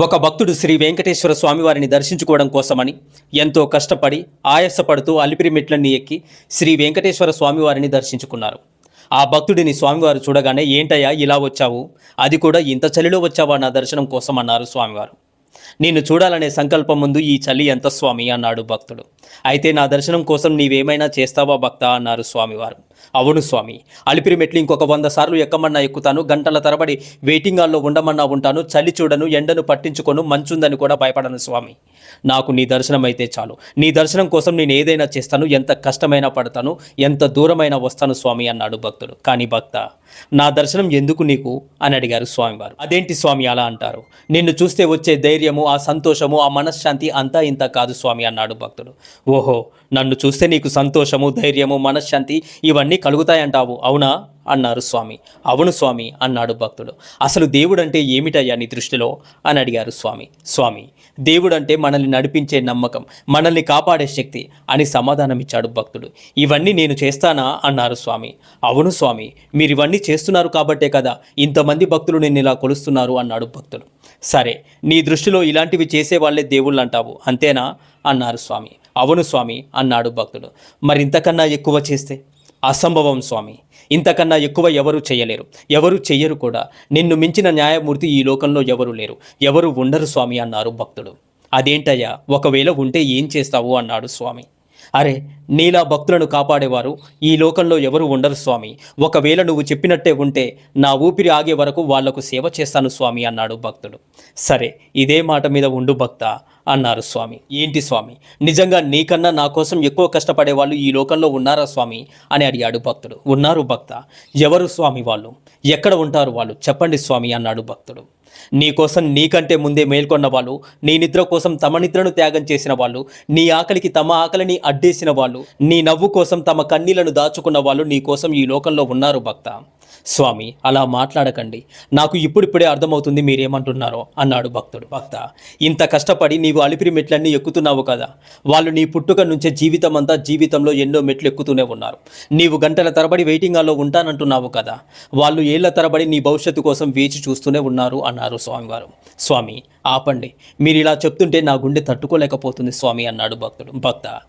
ఒక భక్తుడు శ్రీ వెంకటేశ్వర స్వామివారిని దర్శించుకోవడం కోసమని ఎంతో కష్టపడి ఆయాసపడుతూ అలిపిరి మెట్లన్నీ ఎక్కి శ్రీ వెంకటేశ్వర స్వామివారిని దర్శించుకున్నారు. ఆ భక్తుడిని స్వామివారు చూడగానే ఏంటయ్యా ఇలా వచ్చావు? అది కూడా ఇంత చలిలో వచ్చావా నా దర్శనం కోసమన్నారు స్వామివారు. నిన్ను చూడాలనే సంకల్పం ముందు ఈ చలి ఎంత స్వామి అన్నాడు భక్తుడు. అయితే నా దర్శనం కోసం నీవేమైనా చేస్తావా భక్త అన్నారు స్వామివారు. అవును స్వామి. అలిపిరి మెట్లు ఇంకొక వంద సార్లు ఎక్కమన్నా ఎక్కుతాను. గంటల తరబడి వెయిటింగ్ హాల్లో ఉండమన్నా ఉంటాను. చలి చూడను ఎండను పట్టించుకొను మంచుందని కూడా భయపడను స్వామి. నాకు నీ దర్శనం అయితే చాలు. నీ దర్శనం కోసం నేను ఏదైనా చేస్తాను. ఎంత కష్టమైనా పడతాను. ఎంత దూరమైనా వస్తాను స్వామి అన్నాడు భక్తుడు. కానీ భక్త నా దర్శనం ఎందుకు నీకు? అని అడిగారు స్వామివారు. అదేంటి స్వామి అలా అంటారు? నిన్ను చూస్తే వచ్చే ధైర్యం ధైర్యము ఆ సంతోషము ఆ మనశ్శాంతి అంతా ఇంత కాదు స్వామి అన్నాడు భక్తుడు. ఓహో నన్ను చూస్తే నీకు సంతోషము ధైర్యము మనశ్శాంతి ఇవన్నీ కలుగుతాయంటావు అవునా? అన్నారు స్వామి. అవును స్వామి అన్నాడు భక్తుడు. అసలు దేవుడంటే ఏమిటయ్యా నీ దృష్టిలో? అని అడిగారు స్వామి. స్వామి దేవుడంటే మనల్ని నడిపించే నమ్మకం మనల్ని కాపాడే శక్తి అని సమాధానమిచ్చాడు భక్తుడు. ఇవన్నీ నేను చేస్తానా? అన్నారు స్వామి. అవును స్వామి మీరు ఇవన్నీ చేస్తున్నారు కాబట్టే కదా ఇంతమంది భక్తులు నిన్ను ఇలా కొలుస్తున్నారు అన్నాడు భక్తుడు. సరే నీ దృష్టిలో ఇలాంటివి చేసే వాళ్ళే దేవుళ్ళు అంటావు అంతేనా? అన్నారు స్వామి. అవును స్వామి అన్నాడు భక్తుడు. మరి ఇంతకన్నా ఎక్కువ చేస్తే? అసంభవం స్వామి. ఇంతకన్నా ఎక్కువ ఎవరు చేయలేరు. ఎవరు చెయ్యరు కూడా. నిన్ను మించిన న్యాయమూర్తి ఈ లోకంలో ఎవరు లేరు. ఎవరు ఉండరు స్వామి అన్నారు భక్తుడు. అదేంటయ్యా? ఒకవేళ ఉంటే ఏం చేస్తావు? అన్నాడు స్వామి. అరే నీలా భక్తులను కాపాడేవారు ఈ లోకంలో ఎవరు ఉండరు స్వామి. ఒకవేళ నువ్వు చెప్పినట్టే ఉంటే నా ఊపిరి ఆగే వరకు వాళ్ళకు సేవ చేస్తాను స్వామి అన్నాడు భక్తుడు. సరే ఇదే మాట మీద ఉండు భక్త అన్నారు స్వామి. ఏంటి స్వామి? నిజంగా నీకన్నా నా కోసం ఎక్కువ కష్టపడే వాళ్ళు ఈ లోకంలో ఉన్నారా స్వామి? అని అడిగాడు భక్తుడు. ఉన్నారు భక్త. ఎవరు స్వామి వాళ్ళు? ఎక్కడ ఉంటారు వాళ్ళు? చెప్పండి స్వామి అన్నాడు భక్తుడు. నీకోసం నీకంటే ముందే మేల్కొన్న వాళ్ళు నీ నిద్ర కోసం తమ నిద్రను త్యాగం చేసిన వాళ్ళు నీ ఆకలికి తమ ఆకలిని అడ్డేసిన వాళ్ళు నీ నవ్వు కోసం తమ కన్నీళ్ళను దాచుకున్న వాళ్ళు నీ కోసం ఈ లోకంలో ఉన్నారు భక్త. స్వామి అలా మాట్లాడకండి. నాకు ఇప్పుడిప్పుడే అర్థమవుతుంది మీరేమంటున్నారో అన్నాడు భక్తుడు. భక్త ఇంత కష్టపడి నీవు అలిపిరి మెట్లన్నీ ఎక్కుతున్నావు కదా. వాళ్ళు నీ పుట్టుక నుంచే జీవితం అంతా జీవితంలో ఎన్నో మెట్లు ఎక్కుతూనే ఉన్నారు. నీవు గంటల తరబడి వెయిటింగ్ హాల్లో ఉంటానంటున్నావు కదా. వాళ్ళు ఏళ్ళ తరబడి నీ భవిష్యత్తు కోసం వేచి చూస్తూనే ఉన్నారు అన్నారు స్వామివారు. స్వామి ఆపండి. మీరు ఇలా చెప్తుంటే నా గుండె తట్టుకోలేకపోతుంది స్వామి అన్నాడు భక్తుడు. భక్త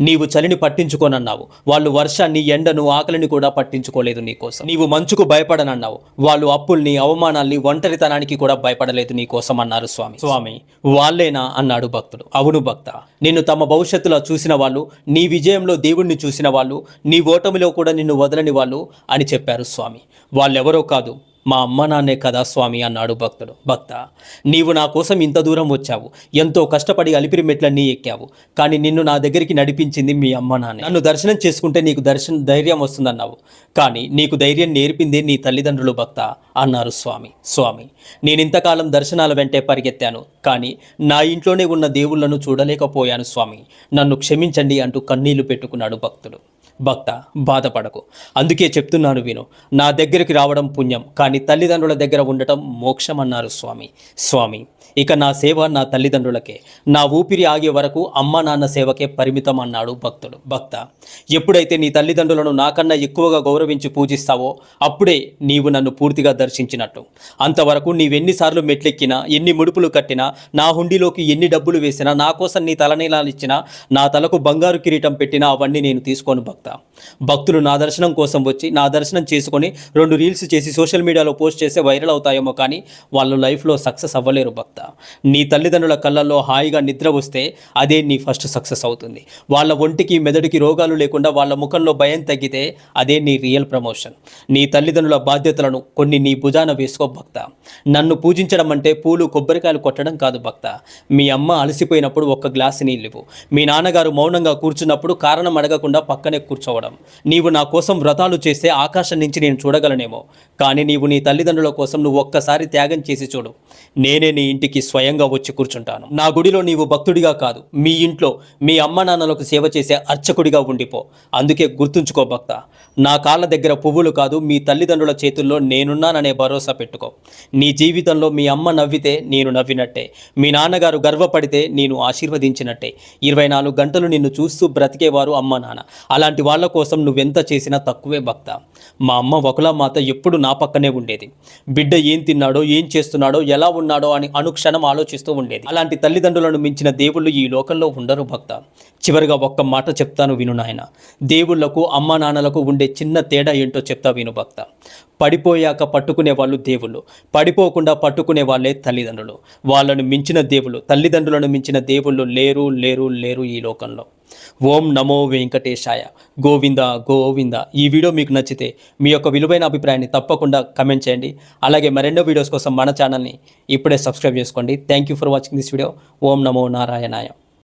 నీవు చలిని పట్టించుకోనన్నావు. వాళ్ళు వర్షాన్ని ఎండను ఆకలిని కూడా పట్టించుకోలేదు నీకోసం. నీవు మంచుకు భయపడనన్నావు. వాళ్ళు అప్పుల్ని అవమానాల్ని ఒంటరితనానికి కూడా భయపడలేదు నీకోసం అన్నారు స్వామి. స్వామి వాళ్ళేనా? అన్నాడు భక్తుడు. అవును భక్త. నిన్ను తమ భవిష్యత్తులో చూసిన వాళ్ళు నీ విజయంలో దేవుణ్ణి చూసిన వాళ్ళు నీ ఓటమిలో కూడా నిన్ను వదలని వాళ్ళు అని చెప్పారు స్వామి. వాళ్ళెవరో కాదు మా అమ్మ నాన్నే కదా స్వామి అన్నాడు భక్తుడు. భక్త నీవు నా కోసం ఇంత దూరం వచ్చావు. ఎంతో కష్టపడి అలిపిరి మెట్లన్నీ ఎక్కావు. కానీ నిన్ను నా దగ్గరికి నడిపించింది మీ అమ్మ నాన్న. నన్ను దర్శనం చేసుకుంటే నీకు దర్శనం ధైర్యం వస్తుందన్నావు. కానీ నీకు ధైర్యం నేర్పిందే నీ తల్లిదండ్రులు భక్త అన్నారు స్వామి. స్వామి నేను ఇంతకాలం దర్శనాల వెంటే పరిగెత్తాను. కానీ నా ఇంట్లోనే ఉన్న దేవుళ్ళను చూడలేకపోయాను స్వామి. నన్ను క్షమించండి అంటూ కన్నీళ్ళు పెట్టుకున్నాడు భక్తుడు. భక్త బాధపడకు. అందుకే చెప్తున్నాను విను నా దగ్గరికి రావడం పుణ్యం కానీ తల్లిదండ్రుల దగ్గర ఉండటం మోక్షం అన్నారు స్వామి. స్వామి ఇక నా సేవ నా తల్లిదండ్రులకే. నా ఊపిరి ఆగే వరకు అమ్మ నాన్న సేవకే పరిమితం అన్నాడు భక్తుడు. భక్త ఎప్పుడైతే నీ తల్లిదండ్రులను నాకన్నా ఎక్కువగా గౌరవించి పూజిస్తావో అప్పుడే నీవు నన్ను పూర్తిగా దర్శించినట్టు. అంతవరకు నీవెన్నిసార్లు మెట్లెక్కినా ఎన్ని ముడుపులు కట్టినా నా హుండీలోకి ఎన్ని డబ్బులు వేసినా నా కోసం నీ తలనీలాలు ఇచ్చినా నా తలకు బంగారు కిరీటం పెట్టినా అవన్నీ నేను తీసుకోను భక్త. భక్తులు నా దర్శనం కోసం వచ్చి నా దర్శనం చేసుకొని రెండు రీల్స్ చేసి సోషల్ మీడియాలో పోస్ట్ చేస్తే వైరల్ అవుతాయేమో కానీ వాళ్ళు లైఫ్లో సక్సెస్ అవ్వలేరు భక్త. నీ తల్లిదండ్రుల కళ్ళల్లో హాయిగా నిద్ర వస్తే అదే నీ ఫస్ట్ సక్సెస్ అవుతుంది. వాళ్ళ ఒంటికి మెదడుకి రోగాలు లేకుండా వాళ్ళ ముఖంలో భయం తగ్గితే అదే నీ రియల్ ప్రమోషన్. నీ తల్లిదండ్రుల బాధ్యతలను కొన్ని నీ భుజాన వేసుకో భక్త. నన్ను పూజించడం అంటే పూలు కొబ్బరికాయలు కొట్టడం కాదు భక్త. మీ అమ్మ అలసిపోయినప్పుడు ఒక్క గ్లాసు నీళ్ళు మీ నాన్నగారు మౌనంగా కూర్చున్నప్పుడు కారణం అడగకుండా పక్కనే కూర్చోవడం. నీవు నా కోసం వ్రతాలు చేస్తే ఆకాశం నుంచి నేను చూడగలనేమో. కానీ నీవు నీ తల్లిదండ్రుల కోసం నువ్వు ఒక్కసారి త్యాగం చేసి చూడు. నేనే నీ ఇంటికి స్వయంగా వచ్చి కూర్చుంటాను. నా గుడిలో నీవు భక్తుడిగా కాదు. మీ ఇంట్లో మీ అమ్మ నాన్నలకు సేవ చేసే అర్చకుడిగా ఉండిపో. అందుకే గుర్తుంచుకో భక్త. నా కాళ్ళ దగ్గర పువ్వులు కాదు మీ తల్లిదండ్రుల చేతుల్లో నేనున్నాననే భరోసా పెట్టుకో. నీ జీవితంలో మీ అమ్మ నవ్వితే నేను నవ్వినట్టే. మీ నాన్నగారు గర్వపడితే నేను ఆశీర్వదించినట్టే. ఇరవై నాలుగు గంటలు నిన్ను చూస్తూ బ్రతికేవారు అమ్మ నాన్న. అలాంటి వాళ్ళ కోసం నువ్వెంత చేసినా తక్కువే భక్త. మా అమ్మ ఒకలా మాత ఎప్పుడు నా పక్కనే ఉండేది. బిడ్డ ఏం తిన్నాడో ఏం చేస్తున్నాడో ఎలా ఉన్నాడో అని అనుక్షణం ఆలోచిస్తూ ఉండేది. అలాంటి తల్లిదండ్రులను మించిన దేవుళ్ళు ఈ లోకంలో ఉండరు భక్త. చివరిగా ఒక్క మాట చెప్తాను విను నాయన. దేవుళ్ళకు అమ్మ నాన్నలకు ఉండే చిన్న తేడా ఏంటో చెప్తా విను భక్త. పడిపోయాక పట్టుకునే వాళ్ళు దేవుళ్ళు. పడిపోకుండా పట్టుకునే వాళ్ళే తల్లిదండ్రులు. వాళ్ళను మించిన దేవుళ్ళు తల్లిదండ్రులను మించిన దేవుళ్ళు లేరు లేరు లేరు ఈ లోకంలో. ఓం నమో వెంకటేశాయ. గోవింద గోవింద. ఈ వీడియో మీకు నచ్చితే మీ యొక్క విలువైన అభిప్రాయాన్ని తప్పకుండా కమెంట్ చేయండి. అలాగే మరెన్నో వీడియోస్ కోసం మన ఛానల్ని ఇప్పుడే సబ్స్క్రైబ్ చేసుకోండి. Thank you for watching this video Om నమో నారాయణాయ.